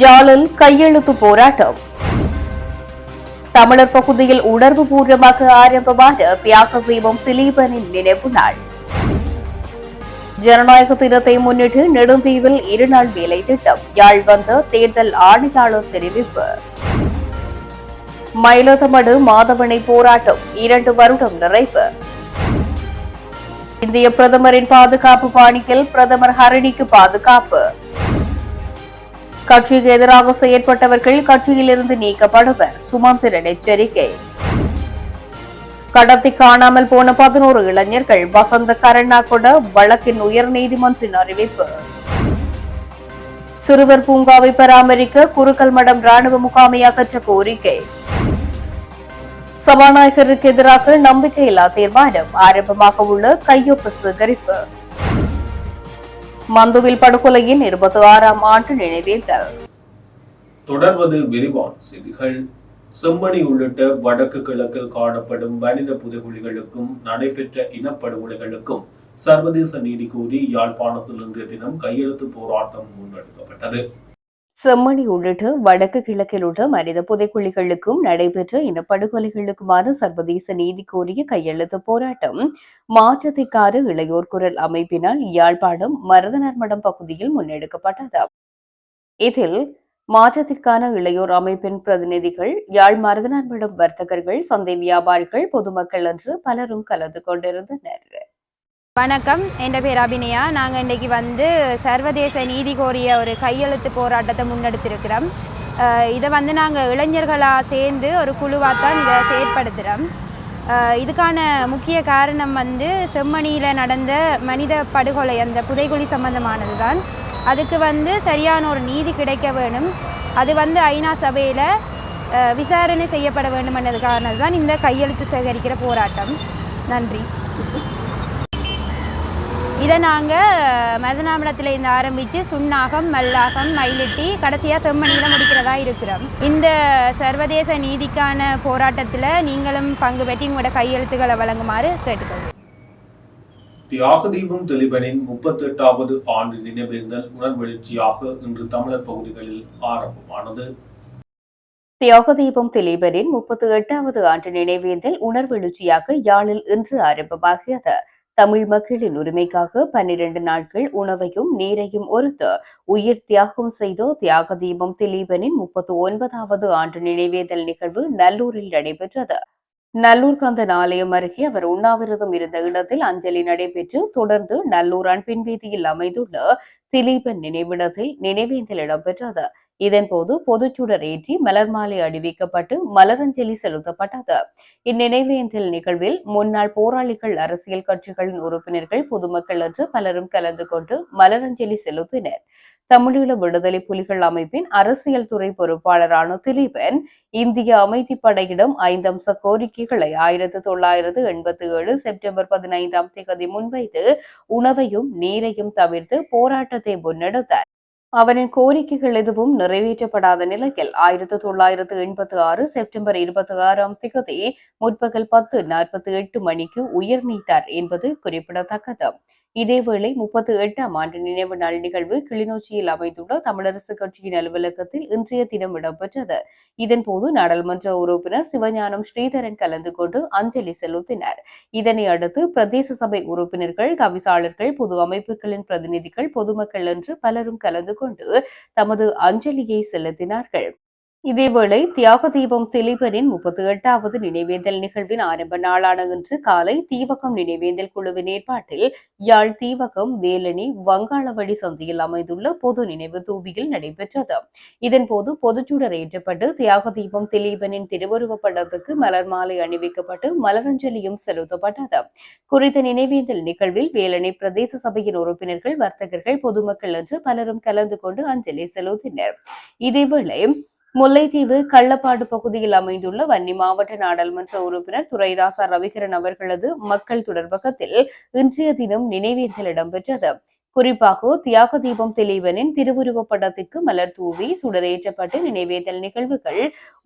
ஜாலில் கையெழுத்து போராட்டம். தமிழர் பகுதியில் உணர்வு பூர்வமாக ஆரம்பமான தியாக தீபம் திலீபனின் நினைவு நாள். ஜனநாயக தினத்தை முன்னிட்டு நெடுந்தீவில் இருநாள் வேலை திட்டம். யாழ் வந்த தேர்தல் ஆணையாளர் தெரிவிப்பு. மயிலத்தமடு மாதவனை போராட்டம். இரண்டு வருடம் நிறைவு. இந்திய பிரதமரின் பாதுகாப்பு பாணியில் பிரதமர் ஹரணிக்கு பாதுகாப்பு. கட்சிக்கு எதிராக செயற்பட்டவர்கள் கட்சியிலிருந்து நீக்கப்படுவர். சுமந்திரன் எச்சரிக்கை. கடத்தி காணாமல் போன பதினோரு இளைஞர்கள் வசந்த கருணா கூட வழக்கின் உயர்நீதிமன்றின் அறிவிப்பு. சிறுவர் பூங்காவை பராமரிக்க குருக்கல் மடம் ராணுவ முகாமை அகற்ற கோரிக்கை. சபாநாயகருக்கு எதிராக நம்பிக்கையில்லா தீர்மானம். ஆரம்பமாக உள்ள கையொப்பு சேகரிப்பு. மந்துவில் படுகொலையின் இருபத்தி ஆறாம் ஆண்டு நினைவேந்தல். தொடர்வது விரிவான செய்திகள். செம்மணி உள்ளிட்ட வடக்கு கிழக்கில் காணப்படும் மனித புதைகுழிகளுக்கும் நடைபெற்ற இனப்படுகொலைகளுக்கும் சர்வதேச நீதி கோரி யாழ்ப்பாணத்தில் இன்றைய தினம் கையெழுத்து போராட்டம் முன்னெடுக்கப்பட்டது. செம்மணி உள்ளிட்ட வடக்கு கிழக்கில் உள்ள மனித புதைக்குழிகளுக்கும் நடைபெற்ற இனப்படுகொலைகளுக்குமான சர்வதேச நீதி கோரிய கையெழுத்து போராட்டம். மாற்றத்திற்கான இளையோர் குரல் அமைப்பினால் யாழ்ப்பாணம் மருதநர்மடம் பகுதியில் முன்னெடுக்கப்பட்டது. இதில் மாற்றத்திற்கான இளையோர் அமைப்பின் பிரதிநிதிகள் யாழ் மருதநர்மடம் வர்த்தகர்கள் சந்தை வியாபாரிகள் பொதுமக்கள் என்று பலரும் கலந்து கொண்டிருந்தனர். வணக்கம். என் பேர் அபிநயா. நாங்கள் இன்றைக்கி வந்து சர்வதேச நீதி கோரிய ஒரு கையெழுத்து போராட்டத்தை முன்னெடுத்திருக்கிறோம். இதை வந்து நாங்கள் இளைஞர்களாக சேர்ந்து ஒரு குழுவாக தான் இதை செயற்படுத்துகிறோம் இதுக்கான முக்கிய காரணம் வந்து செம்மணியில் நடந்த மனித படுகொலை அந்த புதைகுழி சம்பந்தமானது தான் அதுக்கு வந்து சரியான ஒரு நீதி கிடைக்க வேணும். அது வந்து ஐநா சபையில் விசாரணை செய்யப்பட வேண்டும் காரணம் தான் இந்த கையெழுத்து சேகரிக்கிற போராட்டம். நன்றி. இதை நாங்கள் மதனாமடத்தில் இருந்து ஆரம்பித்து சுண்ணாகம் மல்லாகம் மயிலிட்டி கடைசியாக செம்மணியில் முடிக்கிறதா இருக்கிறோம். இந்த சர்வதேச நீதிக்கான போராட்டத்தில் நீங்களும் பங்கு பெற்று உங்களோட கையெழுத்துக்களை வழங்குமாறு கேட்டுக்கொள்கிறேன் தியாக தீபம் தெளிவனின் முப்பத்தி எட்டாவது ஆண்டு நினைவேந்தல் உணர்வெழுச்சியாக இன்று தமிழர் பகுதிகளில் ஆரம்பமானது. தியாகதீபம் திலீபனின் முப்பத்தி எட்டாவது ஆண்டு நினைவேந்தல் உணர்வெழுச்சியாக யாழில் இன்று ஆரம்பமாகியது. தமிழ் மக்களின் உரிமைக்காக பன்னிரண்டு நாட்கள் உணவையும் நீரையும் ஒருத்து உயிர் தியாகம் செய்த தியாக தீபம் திலீபனின் முப்பத்தி ஒன்பதாவது ஆண்டு நினைவேதல் நிகழ்வு நல்லூரில் நடைபெற்றது. நல்லூர் கந்தன் ஆலயம் அருகே அவர் உண்ணாவிரதம் இருந்த இடத்தில் அஞ்சலி நடைபெற்று தொடர்ந்து நல்லூர் அன்பின் வீதியில் அமைந்துள்ள திலீபன் நினைவிடத்தில் நினைவேந்தல் இடம்பெற்றது. இதன்போது பொதுச்சுடர் ஏற்றி மலர் மாலை அணிவிக்கப்பட்டு மலரஞ்சலி செலுத்தப்பட்டது. இந்நினைவேந்தல் நிகழ்வில் முன்னாள் போராளிகள் அரசியல் கட்சிகளின் உறுப்பினர்கள் பொதுமக்கள் என்று பலரும் கலந்து கொண்டு மலரஞ்சலி செலுத்தினர். தமிழீழ விடுதலை புலிகள் அமைப்பின் அரசியல் துறை பொறுப்பாளரான திலீபன் இந்திய அமைதிப்படையிடம் ஐந்து அம்ச கோரிக்கைகளை ஆயிரத்தி தொள்ளாயிரத்து எண்பத்தி ஏழு செப்டம்பர் பதினைந்தாம் தேதி முன்வைத்து உணவையும் நீரையும் தவிர்த்து போராட்டத்தை முன்னெடுத்தார். அவரின் கோரிக்கைகள் எதுவும் நிறைவேற்றப்படாத நிலையில் ஆயிரத்தி தொள்ளாயிரத்து எண்பத்தி ஆறு செப்டம்பர் இருபத்தி ஆறாம் திகதி முற்பகல் பத்து நாற்பத்தி எட்டு மணிக்கு உயிர் நீத்தார் என்பது குறிப்பிடத்தக்கது. இதேவேளை முப்பத்தி எட்டாம் ஆண்டு நினைவு நாள் நிகழ்வு கிளிநொச்சியில் அமைந்துள்ள தமிழரசு கட்சியின் அலுவலகத்தில் இன்றைய தினம் இடம்பெற்றது. இதன்போது நாடாளுமன்ற உறுப்பினர் சிவஞானம் ஸ்ரீதரன் கலந்து கொண்டு அஞ்சலி செலுத்தினார். இதனை அடுத்து பிரதேச சபை உறுப்பினர்கள் தவிசாளர்கள் பொது அமைப்புகளின் பிரதிநிதிகள் பொதுமக்கள் என்று பலரும் கலந்து கொண்டு தமது அஞ்சலியை செலுத்தினார்கள். இதேவேளை தியாக தீபம் திலீபனின் முப்பத்தி எட்டாவது நினைவேந்தல் நிகழ்வின் ஆரம்ப நாளான இன்று காலை தீவகம் நினைவேந்தல் குழுவின் ஏற்பாட்டில் யாழ் தீவகம் வேலணி வங்காளவழி சந்தையில் அமைந்துள்ள பொது நினைவு தூபியில் நடைபெற்றது. இதன்போது பொதுச்சுடர் ஏற்றப்பட்டு தியாக தீபம் திலீபனின் திருவுருவப் படத்துக்கு மலர் மாலை அணிவிக்கப்பட்டு மலரஞ்சலியும் செலுத்தப்பட்டது. குறித்த நினைவேந்தல் நிகழ்வில் வேலணி பிரதேச சபையின் உறுப்பினர்கள் வர்த்தகர்கள் பொதுமக்கள் என்று பலரும் கலந்து கொண்டு அஞ்சலி செலுத்தினர். இதேவேளை முல்லைத்தீவு கள்ளப்பாடு பகுதியில் அமைந்துள்ள வன்னி மாவட்ட நாடாளுமன்ற உறுப்பினர் துரைராசா ரவிகரன் அவர்களது மக்கள் தொடர்பகத்தில் இன்றைய தினம் நினைவேந்தல் இடம்பெற்றது. குறிப்பாக தியாக தீபம் தெளிவனின் திருவுருவப் படத்துக்கு மலர் தூவி சுடரேற்றப்பட்டு நினைவேந்தல் நிகழ்வுகள்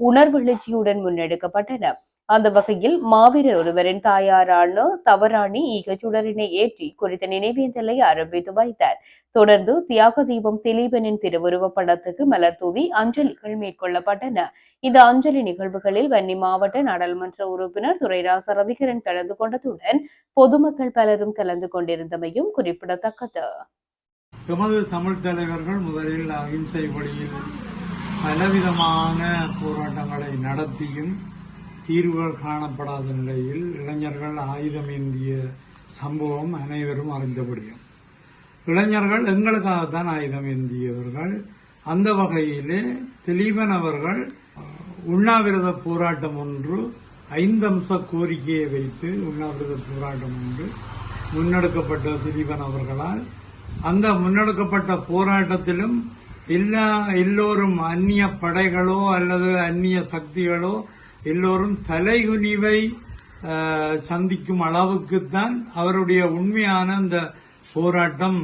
உணர்வெழுச்சியுடன் முன்னெடுக்கப்பட்டன. அந்த வகையில் மாவீரர் ஒருவரின் தாயாரான தவராணி ஈகச்சுடரினை ஏற்றி குறித்த நினைவேந்தலை ஆரம்பித்து வைத்தார் தொடர்ந்து தியாக தீபம் திலீபனின் திருவுருவப் படத்துக்கு மலர் தூவி அஞ்சலிகள் மேற்கொள்ளப்பட்டன. இந்த அஞ்சலி நிகழ்வுகளில் வன்னி மாவட்ட நாடாளுமன்ற உறுப்பினர் துரைராச ரவிகரன் கலந்து கொண்டதுடன் பொதுமக்கள் பலரும் கலந்து கொண்டிருந்தமையும் குறிப்பிடத்தக்கது. எமது தமிழ் தலைவர்கள் முதலில் அகிம்சை வழியில் பலவிதமான போராட்டங்களை நடத்தியும் தீர்வுகள் காணப்படாத நிலையில் இளைஞர்கள் ஆயுதம் ஏந்திய சம்பவம் அனைவரும் அறிந்தபடியும். இளைஞர்கள் எங்களுக்காகத்தான் ஆயுதம் ஏந்தியவர்கள் அந்த வகையிலே திலீபன் அவர்கள் உண்ணாவிரத போராட்டம் ஒன்று ஐந்தம்ச கோரிக்கையை வைத்து உண்ணாவிரத போராட்டம் ஒன்று முன்னெடுக்கப்பட்ட திலீபன் அவர்களால். அந்த முன்னெடுக்கப்பட்ட போராட்டத்திலும் எல்லா எல்லோரும் அந்நிய படைகளோ அல்லது அந்நிய சக்திகளோ எல்லோரும் தலைகுனிவை சந்திக்கும் அளவுக்குத்தான் அவருடைய உண்மையான அந்த போராட்டம்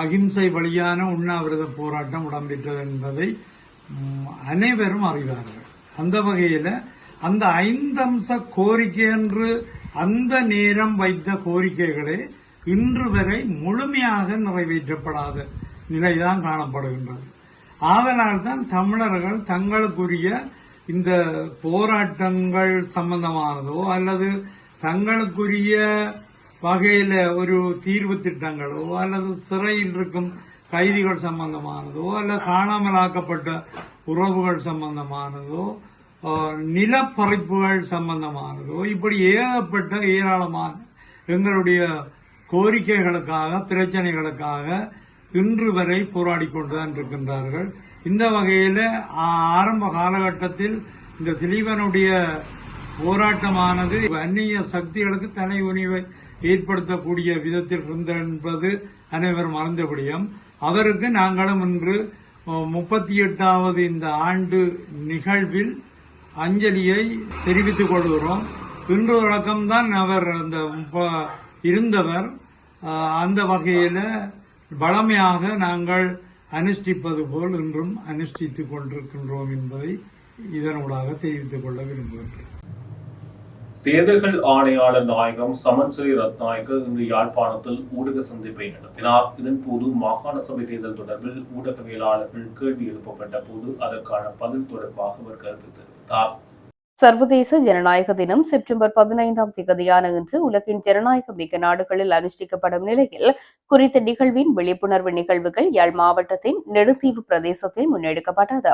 அகிம்சை வழியான உண்ணாவிரத போராட்டம் இடம்பெற்றது என்பதை அனைவரும் அறிவார்கள். அந்த வகையில் அந்த ஐந்தம்ச கோரிக்கை என்று அந்த நேரம் வைத்த கோரிக்கைகளே இன்று வரை முழுமையாக நிறைவேற்றப்படாத நிலைதான் காணப்படுகின்றது. ஆதலால் தான் தமிழர்கள் தங்களுக்குரிய இந்த போராட்டங்கள் சம்பந்தமானதோ அல்லது தங்களுக்குரிய வகையில ஒரு தீர்வு திட்டங்களோ அல்லது சிறையில் இருக்கும் கைதிகள் சம்பந்தமானதோ அல்லது காணாமலாக்கப்பட்ட உறவுகள் சம்பந்தமானதோ நிலப்பறிப்புகள் சம்பந்தமானதோ இப்படி ஏகப்பட்ட ஏராளமான எங்களுடைய கோரிக்கைகளுக்காக பிரச்சனைகளுக்காக இன்று வரை போராடி கொண்டுதான் இருக்கின்றார்கள். இந்த வகையில் ஆரம்ப காலகட்டத்தில் இந்த திலீபனுடைய போராட்டமானது அந்நிய சக்திகளுக்கு தனி உணிவை ஏற்படுத்தக்கூடிய விதத்தில் இருந்தது என்பது அனைவரும் மறந்தபடியும் அவருக்கு நாங்களும் இன்று முப்பத்தி எட்டாவது இந்த ஆண்டு நிகழ்வில் அஞ்சலியை தெரிவித்துக் கொள்கிறோம். இன்று தொடக்கம்தான் அவர் அந்த இருந்தவர். அந்த வகையில் பழமையாக நாங்கள் அனுஷ்டிப்பது போல் இன்றும் அனுஷ்டித்துக் கொண்டிருக்கின்றோம் என்பதை இதனூடாக தெரிவித்துக் கொள்ள விரும்புகின்றேன். தேர்தல்கள் ஆணையாளர் நாயகம் சமஞ்சரி ஸ்ரீ இன்று யாழ்ப்பாணத்தில் ஊடக சந்திப்பை நடத்தினார். இதன்போது மாகாண சபை தேர்தல் தொடர்பில் ஊடகவியலாளர்கள் கேள்வி எழுப்பப்பட்ட போது அதற்கான பதில் தொடர்பாக அவர் கருத்து தெரிவித்தார். சர்வதேச ஜனநாயக தினம் செப்டம்பர் பதினைந்தாம் திகதியான இன்று உலகின் ஜனநாயக மிக்க நாடுகளில் அனுஷ்டிக்கப்படும் நிலையில் குறித்த நிகழ்வின் விழிப்புணர்வு நிகழ்வுகள் யாழ் மாவட்டத்தின் நெடுத்தீவு பிரதேசத்தில் முன்னெடுக்கப்பட்டது.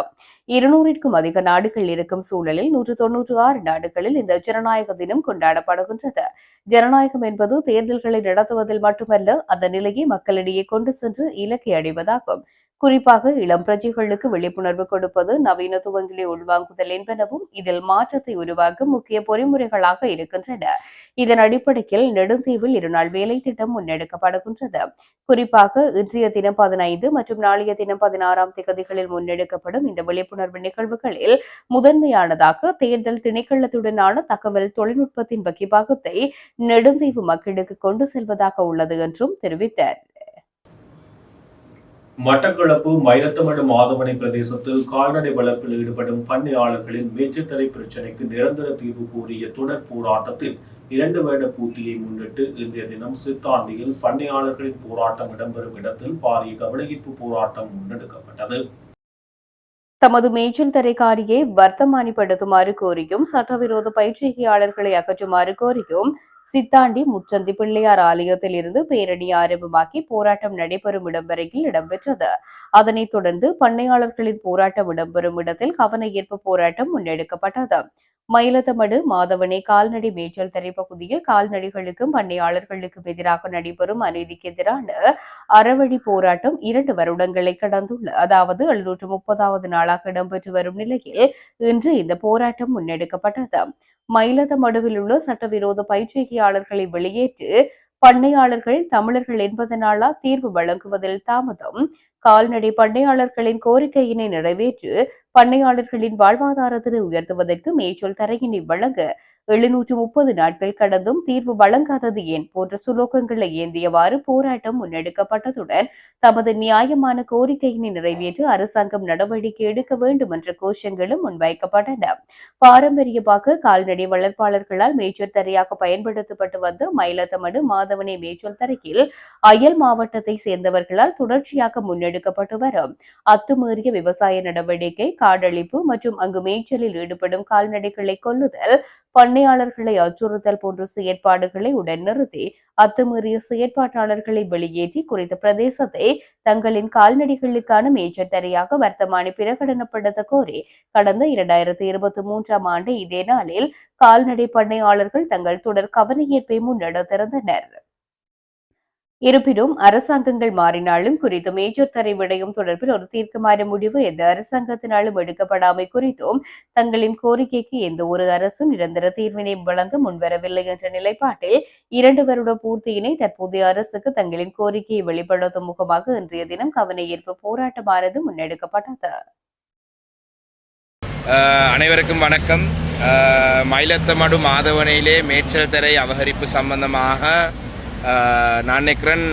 இருநூறிற்கும் அதிக நாடுகள் இருக்கும் சூழலில் நூற்று தொன்னூற்று ஆறு நாடுகளில் இந்த ஜனநாயக தினம் கொண்டாடப்படுகின்றது. ஜனநாயகம் என்பது தேர்தல்களை நடத்துவதில் மட்டுமல்ல அந்த நிலையை மக்களிடையே கொண்டு சென்று இலக்கை அடைவதாகும். குறிப்பாக இளம் பிரஜைகளுக்கு விழிப்புணர்வு கொடுப்பது நவீனத்துவங்களை உள்வாங்குதல் என்பனவும் இதில் மாற்றத்தை உருவாக்கும் முக்கிய பொறிமுறைகளாக இருக்கின்றன. இதன் அடிப்படையில் நெடுந்தீவில் இருநாள் வேலை திட்டம் முன்னெடுக்கப்படுகின்றது. குறிப்பாக இன்றைய தினம் பதினைந்து மற்றும் நாளைய தினம் பதினாறாம் திகதிகளில் முன்னெடுக்கப்படும் இந்த விழிப்புணர்வு நிகழ்வுகளில் முதன்மையானதாக தேர்தல் திணைக்களத்துடனான தகவல் தொழில்நுட்பத்தின் வகிபாகத்தை நெடுந்தீவு மக்களுக்கு கொண்டு செல்வதாக உள்ளது என்றும் தெரிவித்தார். மட்டக்களப்பு மயிலத்தமடு மாதவனை பிரதேசத்தில் கால்நடை வளர்ப்பில் ஈடுபடும் பண்ணையாளர்களின் மேய்ச்சத்தரை பிரச்சினைக்கு நிரந்தர தீர்வு கோரிய தொடர் போராட்டத்தில் இரண்டு வருட பூர்த்தியை முன்னிட்டு இன்றைய தினம் சித்தாண்டியில் பண்ணையாளர்களின் போராட்டம் இடம்பெறும் இடத்தில் பாரிய கவனஈர்ப்பு போராட்டம் முன்னெடுக்கப்பட்டது. தமது மேய்ச்சல் தரைக்காரியை வர்த்தமானிப்படுத்துமாறு கோரியும் சட்டவிரோத பயிற்சியாளர்களை அகற்றுமாறு கோரியும் சித்தாண்டி முச்சந்தி பிள்ளையார் ஆலயத்தில் இருந்து பேரணி ஆரம்பமாக்கி போராட்டம் நடைபெறும் இடம் வரையில் இடம்பெற்றது. அதனைத் தொடர்ந்து பண்ணையாளர்களின் போராட்டம் இடம்பெறும் இடத்தில் கவன ஈர்ப்பு போராட்டம் முன்னெடுக்கப்பட்டது. மயிலத்தமடு மாதவனை கால்நடை மேய்ச்சல் தரை பகுதியில் கால்நடைகளுக்கும் பண்ணையாளர்களுக்கும் எதிராக நடைபெறும் அநீதிக்கு எதிரான அறவழி போராட்டம் இரண்டு வருடங்களை கடந்துள்ள அதாவது எழுநூற்று முப்பதாவது நாளாக இடம்பெற்று வரும் நிலையில் இன்று இந்த போராட்டம் முன்னெடுக்கப்பட்டது. மயிலத்தமடுவில் உள்ள சட்டவிரோத பயிற்சிகையாளர்களை வெளியேற்று பண்ணையாளர்கள் தமிழர்கள் என்பதனாலா தீர்வு வழங்குவதில் தாமதம். கால்நடை பண்ணையாளர்களின் கோரிக்கையினை நிறைவேற்று பண்ணையாளர்களின் வாழ்வாதாரத்தினை உயர்த்துவதற்கு மேய்ச்சல் தரையினை வழங்க எழுநூற்று முப்பது நாட்கள் கடந்தும் தீர்வு வழங்காதது ஏன்? போன்ற சுலோகங்களை ஏந்தியவாறு போராட்டம் முன்னெடுக்கப்பட்டதுடன் தமது நியாயமான கோரிக்கையினை நிறைவேற்ற அரசாங்கம் நடவடிக்கை எடுக்க வேண்டும் என்ற கோஷங்களும் முன்வைக்கப்பட்டன. பாரம்பரியமாக கால்நடை வளர்ப்பாளர்களால் மேய்ச்சல் தரையாக பயன்படுத்தப்பட்டு வந்த மயிலத்தமடு மாதவனை மேய்ச்சல் தரையில் அயல் மாவட்டத்தை சேர்ந்தவர்களால் தொடர்ச்சியாக முன்னெடுக்கப்பட்டு வரும். அத்துமீறிய விவசாய நடவடிக்கை காடழிப்பு மற்றும் அங்கு மேய்ச்சலில் ஈடுபடும் கால்நடைகளை கொல்லுதல் பண்ணையாளர்களை அச்சுறுத்தல் போன்ற செயற்பாடுகளை உடன் நிறுத்தி அத்துமீறிய செயற்பாட்டாளர்களை வெளியேற்றி குறித்த பிரதேசத்தை தங்களின் கால்நடைகளுக்கான மேய்ச்சல் தரையாக வர்த்தமானி பிரகடனப்படுத்த கோரி கடந்த இரண்டாயிரத்தி இருபத்தி மூன்றாம் ஆண்டு இதே நாளில் கால்நடை பண்ணையாளர்கள் தங்கள் தொடர் கவனஈர்ப்பை முன்னெடுத்திருந்தனர். இருப்பினும் அரசாங்கங்கள் மாறினாலும் குறித்து மேஜர் தரை விடயம் தொடர்பில் ஒரு தீர்க்கமான முடிவு எந்த அரசாங்கத்தினாலும் எடுக்கப்படாமை குறித்தும் தங்களின் கோரிக்கைக்கு எந்த ஒரு அரசும் நிரந்தர தீர்வினை வழங்க முன்வரவில்லை என்ற நிலைப்பாட்டில் இரண்டு வருட பூர்த்தியினை தற்போதைய அரசுக்கு தங்களின் கோரிக்கையை வெளிப்படுத்தும் முகமாக இன்றைய தினம் கவன ஈர்ப்பு போராட்டமானது முன்னெடுக்கப்பட்டது. அனைவருக்கும் வணக்கம். மயிலத்தமடு மாதவனையிலே மேச்சல் தரை அபகரிப்பு சம்பந்தமாக நான் நினைக்கிறேன்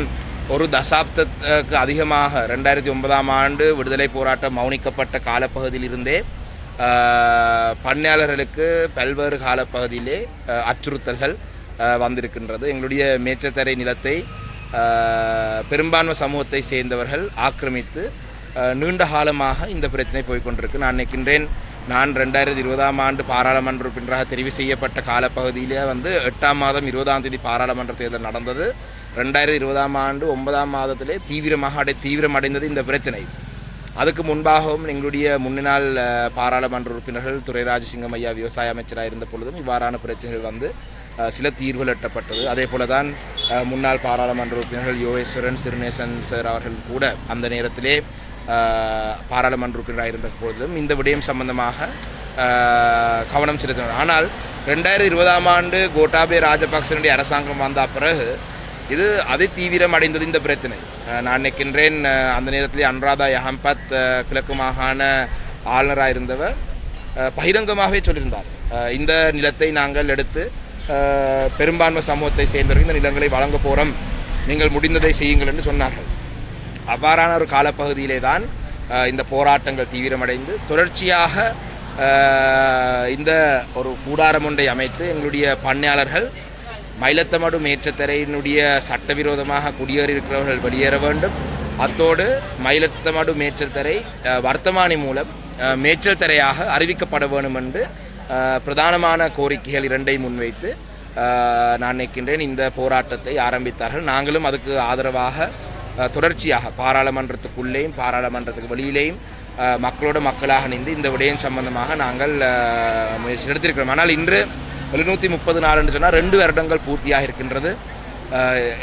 ஒரு தசாப்தத்துக்கு அதிகமாக ரெண்டாயிரத்தி ஒன்பதாம் ஆண்டு விடுதலை போராட்டம் மௌனிக்கப்பட்ட காலப்பகுதியிலிருந்தே பண்ணையாளர்களுக்கு பல்வேறு காலப்பகுதியிலே அச்சுறுத்தல்கள் வந்திருக்கின்றது. எங்களுடைய மேச்சத்தரை நிலத்தை பெரும்பான்மை சமூகத்தை சேர்ந்தவர்கள் ஆக்கிரமித்து நீண்ட காலமாக இந்த பிரச்சனை போய்க்கொண்டிருக்கு நான் நினைக்கின்றேன் நான் ரெண்டாயிரத்தி இருபதாம் ஆண்டு பாராளுமன்ற உறுப்பினராக தெரிவு செய்யப்பட்ட காலப்பகுதியிலே வந்து எட்டாம் மாதம் இருபதாம் தேதி பாராளுமன்ற தேர்தல் நடந்தது. ரெண்டாயிரத்தி இருபதாம் ஆண்டு ஒன்பதாம் மாதத்திலே தீவிரமாக அடை தீவிரம் அடைந்தது இந்த பிரச்சனை. அதுக்கு முன்பாகவும் எங்களுடைய முன்னினால் பாராளுமன்ற உறுப்பினர்கள் துரை ராஜசிங்கம் ஐயா விவசாய அமைச்சராக இருந்த பொழுதும் இவ்வாறான பிரச்சனைகள் வந்து சில தீர்வுகள் எட்டப்பட்டது. அதே போல தான் முன்னாள் பாராளுமன்ற உறுப்பினர்கள் யோகேஸ்வரன் சிறுநேசன் சார் அவர்கள் கூட அந்த நேரத்திலே பாராளுமன்ற உறுப்பினராக இருந்த பொழுதும் இந்த விடயம் சம்பந்தமாக கவனம் செலுத்தினர். ஆனால் ரெண்டாயிரத்தி இருபதாம் ஆண்டு கோட்டாபே ராஜபக்சனுடைய அரசாங்கம் வந்த பிறகு இது அதி தீவிரம் அடைந்தது இந்த பிரச்சனை. நான் நினைக்கின்றேன் அந்த நேரத்தில் அனுராதா யஹம்பத் கிழக்கு மாகாண ஆளுநராக இருந்தவர் பகிரங்கமாகவே சொல்லியிருந்தார். இந்த நிலத்தை நாங்கள் எடுத்து பெரும்பான்மை சமூகத்தை சேர்ந்தவர்கள் இந்த நிலங்களை வழங்க போகிறோம் நீங்கள் முடிந்ததை செய்யுங்கள் என்று சொன்னார்கள். அவ்வாறான ஒரு காலப்பகுதியிலே தான் இந்த போராட்டங்கள் தீவிரமடைந்து தொடர்ச்சியாக இந்த ஒரு கூடாரம் ஒன்றை அமைத்து எங்களுடைய பண்ணையாளர்கள் மயிலத்தமடு மேற்றத்தரையினுடைய சட்டவிரோதமாக குடியேறி இருக்கிறவர்கள் வெளியேற வேண்டும். அத்தோடு மயிலத்தமடு மேற்றத்தரை தரை வர்த்தமானி மூலம் மேய்ச்சல் தரையாக அறிவிக்கப்பட வேண்டும் என்று பிரதானமான கோரிக்கைகள் இரண்டை முன்வைத்து நான் நினைக்கின்றேன் இந்த போராட்டத்தை ஆரம்பித்தார்கள். நாங்களும் அதுக்கு ஆதரவாக தொடர்ச்சியாக பாராளுமன்றத்துக்குள்ளேயும் பாராளுமன்றத்துக்கு வெளியிலேயும் மக்களோட மக்களாக நின்று இந்த விடயம் சம்பந்தமாக நாங்கள் முயற்சி எடுத்திருக்கிறோம். ஆனால் இன்று எழுநூற்றி முப்பது நாள் என்று சொன்னால் ரெண்டு வருடங்கள் பூர்த்தியாக இருக்கின்றது.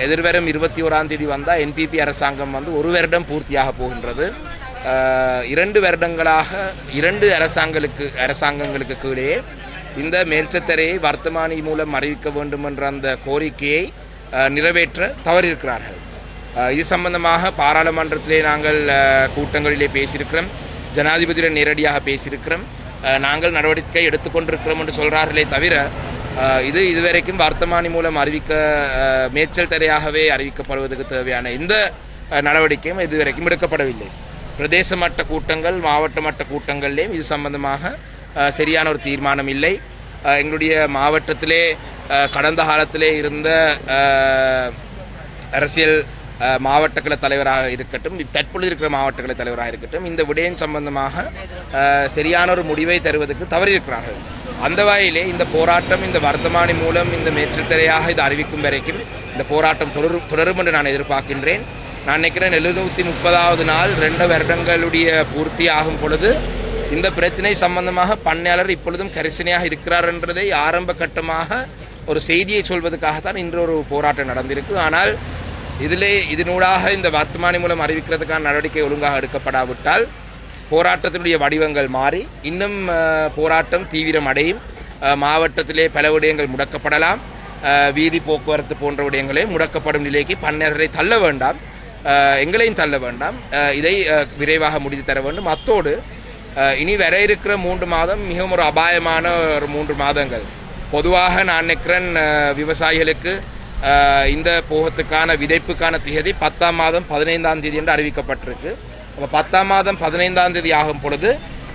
எதிர்வரும் இருபத்தி ஓராம் தேதி வந்தால் என்பிபி அரசாங்கம் வந்து ஒரு வருடம் பூர்த்தியாக போகின்றது. இரண்டு வருடங்களாக இரண்டு அரசாங்களுக்கு அரசாங்கங்களுக்கு கீழே இந்த மேல்ச்சத்தரையை வர்த்தமானி மூலம் அறிவிக்க வேண்டும் என்ற அந்த கோரிக்கையை நிறைவேற்ற தவறியிருக்கிறார்கள். இது சம்பந்தமாக பாராளுமன்றத்திலே நாங்கள் கூட்டங்களிலே பேசியிருக்கிறோம். ஜனாதிபதியுடன் நேரடியாக பேசியிருக்கிறோம். நாங்கள் நடவடிக்கை எடுத்துக்கொண்டிருக்கிறோம் என்று சொல்கிறார்களே தவிர இது இதுவரைக்கும் வர்த்தமானி மூலம் அறிவிக்க மேய்ச்சல் தரையாகவே அறிவிக்கப்படுவதற்கு தேவையான எந்த நடவடிக்கையும் இதுவரைக்கும் எடுக்கப்படவில்லை. பிரதேச மட்ட கூட்டங்கள் மாவட்ட மட்ட கூட்டங்கள்லேயும் இது சம்பந்தமாக சரியான ஒரு தீர்மானம் இல்லை. எங்களுடைய மாவட்டத்திலே கடந்த காலத்திலே இருந்த அரசியல் மாவட்டக்கள தலைவராக இருக்கட்டும் தற்பொழுது இருக்கிற மாவட்டக்கள தலைவராக இருக்கட்டும் இந்த விடயம் சம்பந்தமாக சரியான ஒரு முடிவை தருவதற்கு தவறியிருக்கிறார்கள். அந்த வகையிலே இந்த போராட்டம் இந்த வர்த்தமானி மூலம் இந்த மேய்ச்சல் இது அறிவிக்கும் வரைக்கும் இந்த போராட்டம் தொடரும் தொடரும் என்று நான் எதிர்பார்க்கின்றேன். நான் நினைக்கிறேன் எழுநூற்றி முப்பதாவது நாள் ரெண்டு வருடங்களுடைய பூர்த்தி ஆகும் பொழுது இந்த பிரச்சனை சம்பந்தமாக பண்ணையாளர் இப்பொழுதும் கரிசனையாக இருக்கிறார் என்றதை ஆரம்ப கட்டமாக ஒரு செய்தியை சொல்வதற்காகத்தான் இன்று ஒரு போராட்டம் நடந்திருக்கு. ஆனால் இதிலே இதனூடாக இந்த வர்த்தமானி மூலம் அறிவிக்கிறதுக்கான நடவடிக்கை ஒழுங்காக எடுக்கப்படாவிட்டால் போராட்டத்தினுடைய வடிவங்கள் மாறி இன்னும் போராட்டம் தீவிரம் அடையும் மாவட்டத்திலே பல விடயங்கள் முடக்கப்படலாம். வீதி போக்குவரத்து போன்ற விடயங்களே முடக்கப்படும் நிலைக்கு பன்னர்களை தள்ள வேண்டாம். எங்களையும் தள்ள வேண்டாம். இதை விரைவாக முடித்து தர வேண்டும். அத்தோடு இனி வர இருக்கிற மூன்று மாதம் மிகவும் ஒரு அபாயமான ஒரு மூன்று மாதங்கள். பொதுவாக நான் நினைக்கிறேன் விவசாயிகளுக்கு இந்த போகத்துக்கான விதைப்புக்கான திகதி பத்தாம் மாதம் பதினைந்தாம் தேதி என்று அறிவிக்கப்பட்டிருக்கு. அப்போ பத்தாம் மாதம் பதினைந்தாம் தேதி ஆகும் பொழுது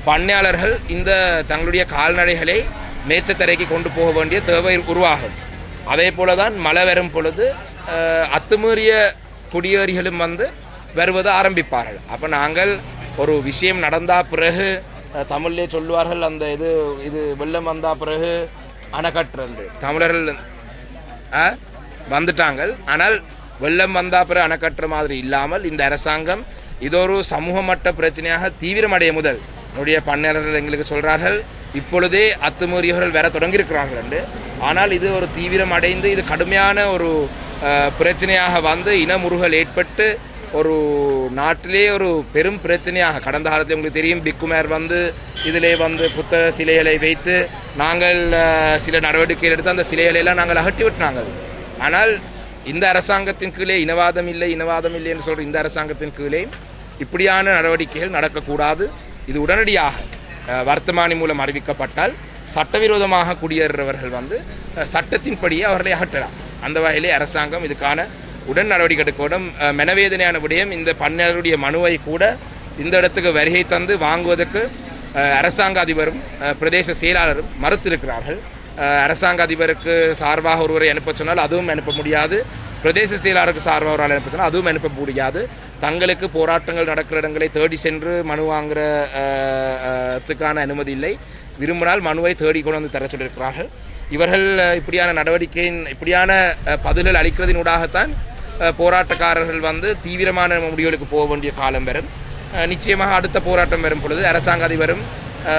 பண்ணையாளர்கள் இந்த தங்களுடைய கால்நடைகளை மேச்சத்தரைக்கு கொண்டு போக வேண்டிய தேவை உருவாகும். அதே போல தான் மழை வரும் பொழுது அத்துமீறிய குடியேறிகளும் வந்து வருவது ஆரம்பிப்பார்கள். அப்போ நாங்கள் ஒரு விஷயம் நடந்தால் பிறகு அஹ், தமிழ்லே சொல்லுவார்கள் அந்த இது இது வெள்ளம் வந்தால் பிறகு அணைக்கட்டுறது தமிழர்கள் ஆ, வந்துட்டாங்க. ஆனால் வெள்ளம் வந்தா பிறகு அணைக்கட்டுற மாதிரி இல்லாமல் இந்த அரசாங்கம் இது ஒரு சமூக மட்ட பிரச்சனையாக தீவிரமடைய முதல். என்னுடைய பண்ணையாளர்கள் எங்களுக்கு சொல்கிறார்கள் இப்பொழுதே அத்துமீறியவர்கள் வர தொடங்கியிருக்கிறார்கள் என்று. ஆனால் இது ஒரு தீவிரம் அடைந்து இது கடுமையான ஒரு பிரச்சனையாக வந்து இனமுறுகல் ஏற்பட்டு ஒரு நாட்டிலே ஒரு பெரும் பிரச்சனையாக கடந்த காலத்தில் உங்களுக்கு தெரியும் பிக்குமேர் வந்து இதிலே வந்து புத்தக சிலைகளை வைத்து நாங்கள் சில நடவடிக்கைகள் எடுத்து அந்த சிலைகளை எல்லாம் நாங்கள் அகற்றி விட்டாங்க ஆனால் இந்த அரசாங்கத்தின் கீழே இனவாதம் இல்லை இனவாதம் இல்லை என்று சொல்கிற இந்த அரசாங்கத்தின் கீழே இப்படியான நடவடிக்கைகள் நடக்கக்கூடாது. இது உடனடியாக வர்த்தமானி மூலம் அறிவிக்கப்பட்டால் சட்டவிரோதமாக குடியேறுறவர்கள் வந்து சட்டத்தின்படியே அவர்களை அகற்றலாம். அந்த வகையிலே அரசாங்கம் இதுக்கான உடன் நடவடிக்கை எடுக்கணும். மெனவேதனையான மனவேதனையான விடயம் இந்த பண்ணையாளருடைய மனுவை கூட இந்த இடத்துக்கு வருகை தந்து வாங்குவதற்கு அரசாங்க அதிபரும் பிரதேச செயலாளரும் மறுத்திருக்கிறார்கள். அரசாங்க அதிபருக்கு சார்பாக ஒருவரை அனுப்ப சொன்னால் அதுவும் அனுப்ப முடியாது. பிரதேச செயலாளருக்கு சார்பாக ஒரு ஆள் அனுப்ப சொன்னால் அதுவும் அனுப்ப முடியாது. தங்களுக்கு போராட்டங்கள் நடக்கிற இடங்களை தேடி சென்று மனு வாங்குற அனுமதி இல்லை. விரும்பினால் மனுவை தேடி கொண்டு வந்து தர சொல்லியிருக்கிறார்கள். இவர்கள் இப்படியான நடவடிக்கையின் இப்படியான பதில்கள் அளிக்கிறதினூடாகத்தான் போராட்டக்காரர்கள் வந்து தீவிரமான முடிவுகளுக்கு போக வேண்டிய காலம் வரும். நிச்சயமாக அடுத்த போராட்டம் வரும் பொழுது அரசாங்க அதிபரும்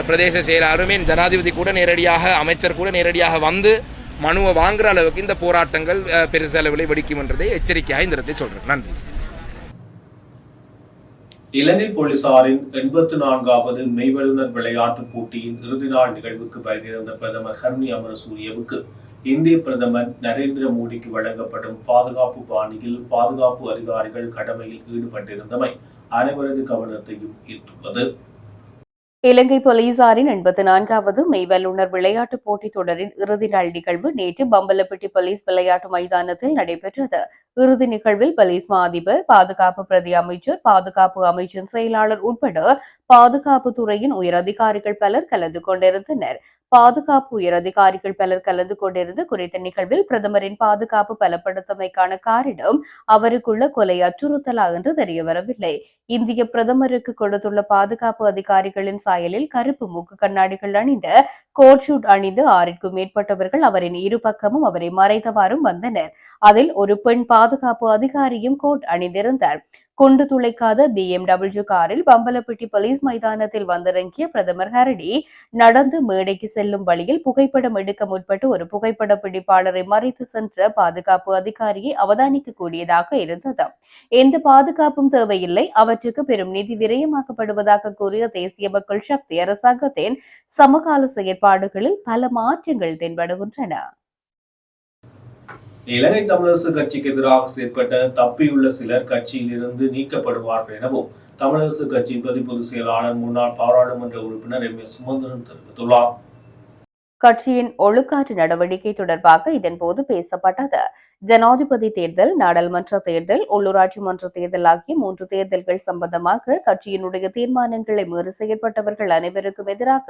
பிரதேச செயலாளரும் என் ஜனாதிபதி கூட நேரடியாக அமைச்சர் கூட நேரடியாக வந்து மனுவை வாங்குற அளவுக்கு இந்த போராட்டங்கள் பெருசளவில் வெடிக்கும் என்றதை எச்சரிக்கையாக இந்த இடத்தை சொல்கிறேன் நன்றி. இலங்கை போலீசாரின் எண்பத்தி நான்காவது மெய்வல்லுநர் விளையாட்டுப் போட்டியின் இறுதி நாள் நிகழ்வுக்கு வருகிறந்த பிரதமர் ஹர்னி அமரசூரியவுக்கு இந்திய பிரதமர் நரேந்திர மோடிக்கு வழங்கப்படும் பாதுகாப்பு பாணியில் பாதுகாப்பு அதிகாரிகள் கடமையில் ஈடுபட்டிருந்தமை அனைவரது கவனத்தையும் ஈர்த்துள்ளது. இலங்கை போலீசாரின் எண்பத்தி நான்காவது மெய்வல்லுநர் விளையாட்டுப் போட்டித் தொடரின் இறுதி நாள் நிகழ்வு நேற்று பம்பலப்பட்டி போலீஸ் விளையாட்டு மைதானத்தில் நடைபெற்றது. இறுதி நிகழ்வில் போலீஸ் மா அதிபர் பாதுகாப்பு பிரதி அமைச்சர் பாதுகாப்பு அமைச்சின் செயலாளர் உட்பட பாதுகாப்பு துறையின் உயரதிகாரிகள் பலர் கலந்து கொண்டிருந்தனர். பாதுகாப்பு உயர் அதிகாரிகள் பலர் கலந்து கொண்டிருந்த குறித்த நிகழ்வில் பிரதமரின் பாதுகாப்பு பலப்படுத்தமைக்கான காரணம் அவருக்குள்ள கொலை அச்சுறுத்தலா என்று தெரியவரவில்லை. இந்திய பிரதமருக்கு கொடுத்துள்ள பாதுகாப்பு அதிகாரிகளின் சாயலில் கருப்பு மூக்கு கண்ணாடிகள் அணிந்த கோட் ஷூட் அணிந்து ஆறிற்கும் மேற்பட்டவர்கள் அவரின் இரு பக்கமும் அவரை மறைத்தவாறும் வந்தனர். அதில் ஒரு பெண் பாதுகாப்பு அதிகாரியும் கோட் அணிந்திருந்தார். குண்டு துளைக்காத பிஎம்டபிள்யூ காரில் பம்பலப்பட்டி போலீஸ் மைதானத்தில் வந்திறங்கிய பிரதமர் ஹரடி நடந்து மேடைக்கு செல்லும் வழியில் புகைப்படம் எடுக்க முற்பட்டு ஒரு புகைப்பட பிடிப்பாளரை மறைத்து சென்ற பாதுகாப்பு அதிகாரியை அவதானிக்க கூடியதாக இருந்தது. எந்த பாதுகாப்பும் தேவையில்லை. அவற்றுக்கு பெரும் நிதி விரயமாக்கப்படுவதாக கூறிய தேசிய மக்கள் சக்தி அரசாங்கத்தின் சமகால செயற்பாடுகளில் பல மாற்றங்கள் தென்படுகின்றன. இலங்கை தமிழரசு கட்சிக்கு எதிராக செயற்பட்ட தப்பியுள்ள சிலர் கட்சியிலிருந்து நீக்கப்படுவார்கள் எனவும் தமிழரசு கட்சி பிரதி பொதுச் செயலாளர் முன்னாள் பாராளுமன்ற உறுப்பினர் எம். எஸ். சுமந்திரன் தெரிவித்துள்ளார். கட்சியின் ஒழுக்காற்று நடவடிக்கை தொடர்பாக இதன்போது பேசப்பட்டது. ஜனாதிபதி தேர்தல் நாடாளுமன்ற தேர்தல் உள்ளூராட்சி மன்ற தேர்தல் ஆகிய மூன்று தேர்தல்கள் சம்பந்தமாக கட்சியினுடைய தீர்மானங்களை மீறி செயற்பட்டவர்கள் அனைவருக்கும் எதிராக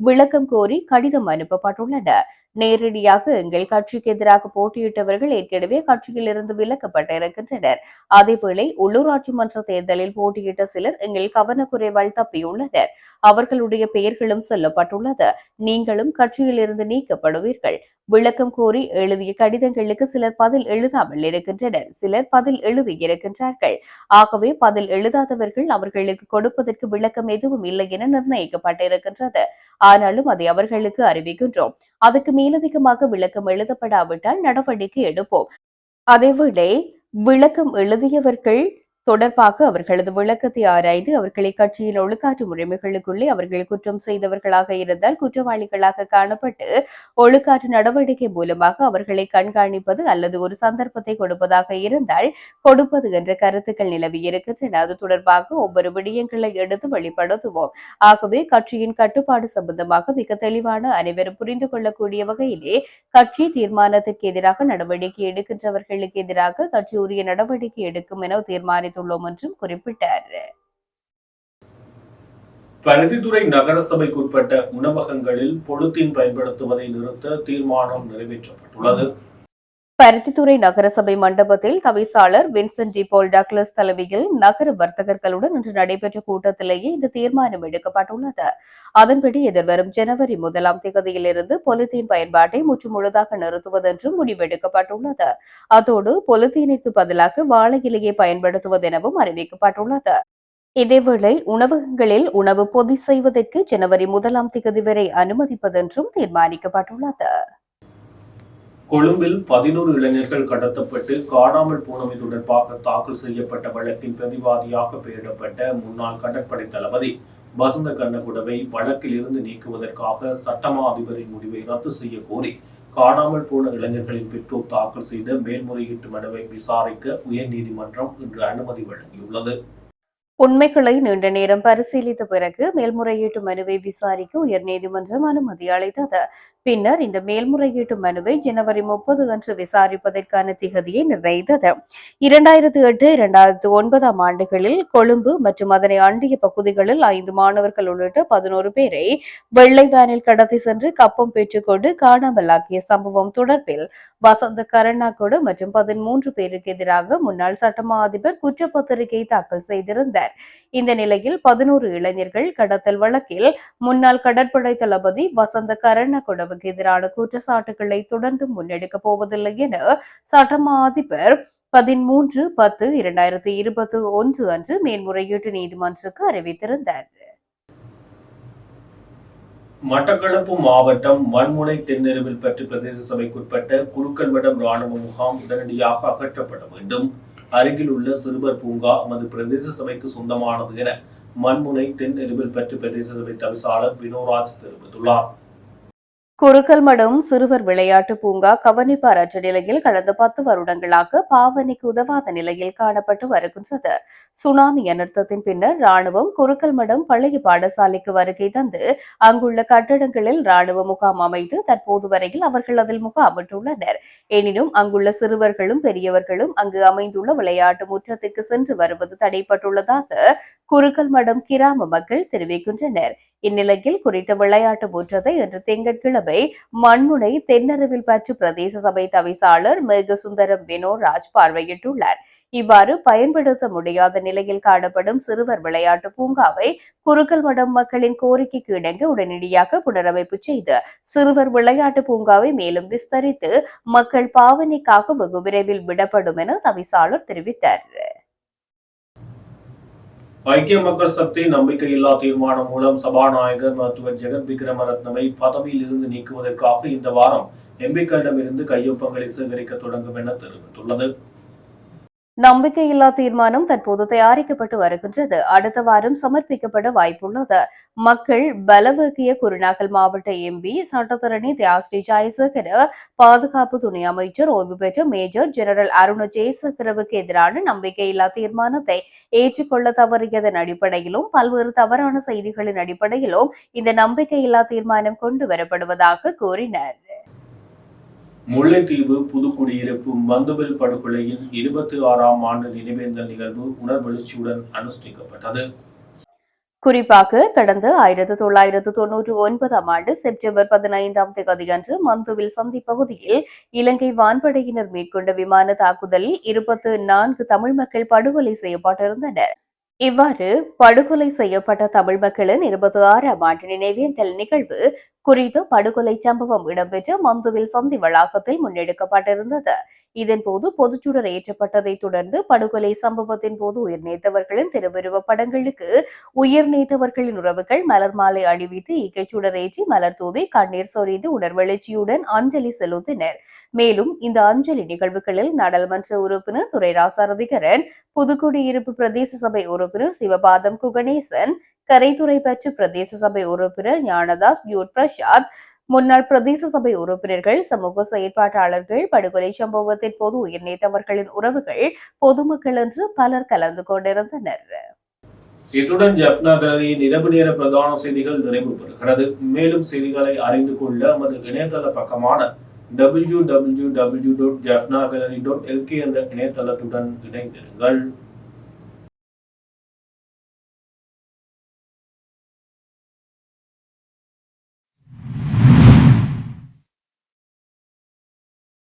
விளக்கம் கோரி கடிதம் அனுப்பப்பட்டுள்ளன. நேரடியாக எங்கள் கட்சிக்கு எதிராக போட்டியிட்டவர்கள் ஏற்கனவே கட்சியில் இருந்து விலக்கப்பட்டிருக்கின்றனர். அதேவேளை உள்ளூராட்சி மன்ற தேர்தலில் போட்டியிட்ட சிலர் எங்கள் கவனக்குறைவால் தப்பியுள்ளனர். அவர்களுடைய பெயர்களும் சொல்லப்பட்டுள்ளது. நீங்களும் கட்சியில் இருந்து நீக்கப்படுவீர்கள். விளக்கம் கோரி எழுதிய கடிதங்களுக்கு சிலர் பதில் எழுதாமல் இருக்கின்றனர். சிலர் பதில் எழுதியிருக்கின்றார்கள் ஆகவே பதில் எழுதாதவர்கள் அவர்களுக்கு கொடுப்பதற்கு விளக்கம் எதுவும் இல்லை என நிர்ணயிக்கப்பட்டிருக்கின்றது. ஆனாலும் அதை அவர்களுக்கு அறிவிக்கின்றோம். அதுக்கு மேலதிகமாக விளக்கம் எழுதப்படாவிட்டால் நடவடிக்கை எடுப்போம். அதேவேளை விளக்கம் எழுதியவர்கள் தொடர்பாக அவர்களது விளக்கத்தை ஆராய்ந்து அவர்களை கட்சியின் ஒழுக்காற்று முறைமைகளுக்குள்ளே அவர்கள் குற்றம் செய்தவர்களாக இருந்தால் குற்றவாளிகளாக காணப்பட்டு ஒழுக்காற்று நடவடிக்கை மூலமாக அவர்களை கண்காணிப்பது அல்லது ஒரு சந்தர்ப்பத்தை கொடுப்பதாக இருந்தால் கொடுப்பது என்ற கருத்துக்கள் நிலவி இருக்கின்றன. அது தொடர்பாக ஒவ்வொரு விடயங்களை எடுத்து வெளிப்படுத்துவோம். ஆகவே கட்சியின் கட்டுப்பாடு சம்பந்தமாக மிக தெளிவான அனைவரும் புரிந்து கொள்ளக்கூடிய வகையிலே கட்சி தீர்மானத்திற்கு எதிராக நடவடிக்கை எடுக்கின்றவர்களுக்கு எதிராக கட்சி உரிய நடவடிக்கை எடுக்கும் என தீர்மானித்துள்ளோம் என்றும் குறிப்பிட்டார். பருத்தித்துறை நகரசபைக்குட்பட்ட உணவகங்களில் பொழுத்தின் பயன்படுத்துவதை நிறுத்த தீர்மானம் நிறைவேற்றப்பட்டுள்ளது. பருத்தித்துறை நகரசபை மண்டபத்தில் தவிசாளர் வின்சென்ட் டிபோல் டக்லஸ் தலைமையில் நகர வர்த்தகர்களுடன் இன்று நடைபெற்ற கூட்டத்திலேயே இந்த தீர்மானம் எடுக்கப்பட்டுள்ளது. அதன்படி எதிர்வரும் ஜனவரி முதலாம் தேதியிலிருந்து பொலித்தீன் பயன்பாட்டை முற்றுமுழுதாக நிறுத்துவதென்றும் முடிவெடுக்கப்பட்டுள்ளது. அதோடு பொலித்தீனுக்கு பதிலாக வாழை இலையை பயன்படுத்துவதெனவும் அறிவிக்கப்பட்டுள்ளது. இதேவேளை உணவகங்களில் உணவு பொதி செய்வதற்கு ஜனவரி முதலாம் தேதி வரை அனுமதிப்பதென்றும் தீர்மானிக்கப்பட்டுள்ளது. கொழும்பில் பதினோரு இளைஞர்கள் கடத்தப்பட்டு காணாமல் போனவை தொடர்பாக தாக்கல் செய்யப்பட்ட வழக்கின் பிரதிவாதியாக பெயரிடப்பட்ட முன்னாள் கடற்படை தளபதி வசந்த கண்ணகுடவை வழக்கில் இருந்து நீக்குவதற்காக சட்டமா அதிபரின் முடிவை ரத்து செய்ய கோரி காணாமல் போன இளைஞர்களின் பெற்றோர் தாக்கல் செய்த மேல்முறையீட்டு மனுவை விசாரிக்க உயர்நீதிமன்றம் இன்று அனுமதி வழங்கியுள்ளது. உண்மைகளை நீண்ட நேரம் பரிசீலித்த பிறகு மேல்முறையீட்டு மனுவை விசாரிக்க உயர்நீதிமன்றம் அனுமதி அளித்தது. பின்னர் இந்த மேல்முறையீட்டு மனுவை ஜனவரி முப்பது அன்று விசாரிப்பதற்கான திகதியை நிர்ணயித்தது. இரண்டாயிரத்தி எட்டு இரண்டாயிரத்து ஒன்பதாம் ஆண்டுகளில் கொழும்பு மற்றும் அதனை அண்டிய பகுதிகளில் ஐந்து மாணவர்கள் உள்ளிட்ட பதினோரு பேரை வெள்ளை வேனில் கடத்தி சென்று கப்பம் பெற்றுக்கொண்டு காணாமலாக்கிய சம்பவம் தொடர்பில் வசந்த கருணாகொடு மற்றும் பதிமூன்று பேருக்கு எதிராக முன்னாள் சட்டமா அதிபர் குற்றப்பத்திரிகை தாக்கல் செய்திருந்தார். உள்ளனர் இந்த நிலையில் பதினோரு இளைஞர்கள் கடத்தல் வழக்கில் முன்னாள் கடற்படை தளபதி வசந்த கரணகுடவுக்கு எதிரான குற்றச்சாட்டுகளை தொடர்ந்து முன்னெடுக்கப் போவதில்லை என சட்டமா அதிபர் பதிமூன்று பத்து இரண்டாயிரத்தி இருபத்தி ஒன்று அன்று மேன்முறையீட்டு நீதிமன்றத்துக்கு அறிவித்திருந்தார். மட்டக்களப்பு மாவட்டம் மண்முனை தென்னெருவில் பற்றி பிரதேச சபைக்குட்பட்ட குருக்கல்மடம் ராணுவ முகாம் உடனடியாக அகற்றப்பட வேண்டும். அருகில் உள்ள சிறுவர் பூங்கா நமது பிரதேச சபைக்கு சொந்தமானது என மண்முனை தென் எலும்பில் பெற்ற பிரதேச சபை தவிசாளர் வினோராஜ் தெரிவித்துள்ளார். குருக்கல்மடம் சிறுவர் விளையாட்டு பூங்கா கவனிப்பாரற்ற நிலையில் கடந்த பத்து வருடங்களாக பாவனைக்கு உதவாத நிலையில் காணப்பட்டு வருகின்றது. சுனாமி அனர்த்தத்தின் பின்னர் ராணுவம் குருக்கல்மடம் பழைய பாடசாலைக்கு வருகை தந்து அங்குள்ள கட்டடங்களில் ராணுவ முகாம் அமைத்து தற்போது வரையில் அவர்கள் அதில் முகாமிட்டுள்ளனர். எனினும் அங்குள்ள சிறுவர்களும் பெரியவர்களும் அங்கு அமைந்துள்ள விளையாட்டு முற்றத்திற்கு சென்று வருவது தடைப்பட்டுள்ளதாக குருக்கல்மடம் கிராம மக்கள் தெரிவிக்கின்றனர். இந்நிலையில் குறித்த விளையாட்டு முற்றத்தை இன்று திங்கட்கிழமை மண்முனை தென்னருவில் பற்று பிரதேச சபை தவிசாளர் மேகசுந்தரம் வினோராஜ் பார்வையிட்டுள்ளார். இவ்வாறு பயன்படுத்த முடியாத நிலையில் காணப்படும் சிறுவர் விளையாட்டு பூங்காவை குருக்கல்மடம் மக்களின் கோரிக்கைக்கு இணங்க உடனடியாக புனரமைப்பு செய்து சிறுவர் விளையாட்டு பூங்காவை மேலும் விஸ்தரித்து மக்கள் பாவனைக்காக வெகு விரைவில் விடப்படும் என தவிசாளர் தெரிவித்தார். ஐக்கிய மக்கள் சக்தி நம்பிக்கையில்லா தீர்மானம் மூலம் சபாநாயகர் மருத்துவர் ஜெகத் விக்ரமரத்னவை பதவியில் இருந்து நீக்குவதற்காக இந்த வாரம் எம்பிக்களிடமிருந்து கையொப்பங்களை சேகரிக்க தொடங்கும் என தெரிவித்துள்ளது. நம்பிக்கையில்லா தீர்மானம் தற்போது தயாரிக்கப்பட்டு வருகின்றது. அடுத்த வாரம் சமர்ப்பிக்கப்பட வாய்ப்புள்ளது. மக்கள் பலவக்கிய குருநாகல் மாவட்ட எம்பி சட்டத்தரணி தியாஸ்ரீ ஜெயசேகர பாதுகாப்பு துணை அமைச்சர் ஓய்வு பெற்ற மேஜர் ஜெனரல் அருண ஜெயசேகரவுக்கு எதிரான நம்பிக்கையில்லா தீர்மானத்தை ஏற்றுக்கொள்ள தவறியதன் அடிப்படையிலும் பல்வேறு தவறான செய்திகளின் அடிப்படையிலும் இந்த நம்பிக்கையில்லா தீர்மானம் கொண்டு வரப்படுவதாக கூறினர். முல்லைத்தீவு புதுக்குடியிருப்பு மந்துவில் படுகொலையின் இருபத்தி ஆறாம் ஆண்டு நினைவேந்தல் நிகழ்வு உணர்வெழுச்சியுடன் அனுஷ்டிக்கப்பட்டது. குறிப்பாக கடந்த ஆயிரத்து தொள்ளாயிரத்து தொன்னூற்று ஒன்பதாம் ஆண்டு செப்டம்பர் பதினைந்தாம் தேதியன்று மந்துவில் சந்தி பகுதியில் இலங்கை வான்படையினர் மேற்கொண்ட விமான தாக்குதலில் இருபத்து நான்கு தமிழ் மக்கள் படுகொலை செய்யப்பட்டிருந்தனர். இவ்வாறு படுகொலை செய்யப்பட்ட தமிழ் மக்களின் இருபத்தி ஆறாம் ஆண்டு நினைவேந்தல் நிகழ்வு குறித்து படுகொலை சம்பவம் இடம்பெற்ற மந்துவில் சந்தி வளாகத்தில் முன்னெடுக்கப்பட்டிருந்தது. இதன்போது பொதுச்சுடர் ஏற்றப்பட்டதை தொடர்ந்து படுகொலை சம்பவத்தின் போது உயிர்நீத்தவர்களின் திருவுருவ படங்களுக்கு உயிர் உயிர்நீத்தவர்களின் உறவுகள் மலர் மாலை அணிவித்து இக்கைச்சுடர் ஏற்றி மலர் தூவி கண்ணீர் சொரிந்து உணர்வெழுச்சியுடன் அஞ்சலி செலுத்தினர். மேலும் இந்த அஞ்சலி நிகழ்வுகளில் நாடாளுமன்ற உறுப்பினர் துரைராச ரவிகரன் புதுக்குடியிருப்பு பிரதேச சபை உறுப்பினர் சிவபாதம் குகணேசன் கரைத்துறை பற்றி பிரதேச சபை உறுப்பினர் ஞானதாஸ் ஜூட் பிரசாத் முன்னாள் பிரதேச சபை உறுப்பினர்கள் சமூக செயற்பாட்டாளர்கள் படுகொலை சம்பவத்தின் போது உயிர்நீத்தவர்களின் உறவுகள் பொதுமக்கள் என்று பலர் கலந்து கொண்டிருந்தனர். இத்துடன் ஜப்னா கலரியின் இரவு நேர பிரதான செய்திகள் நிறைவு பெறுகிறது. மேலும் செய்திகளை அறிந்து கொள்ள நமது இணையதள பக்கமான W W W dot Jaffna gallery dot LK என்ற இணையதளத்துடன் இணைந்திருங்கள்.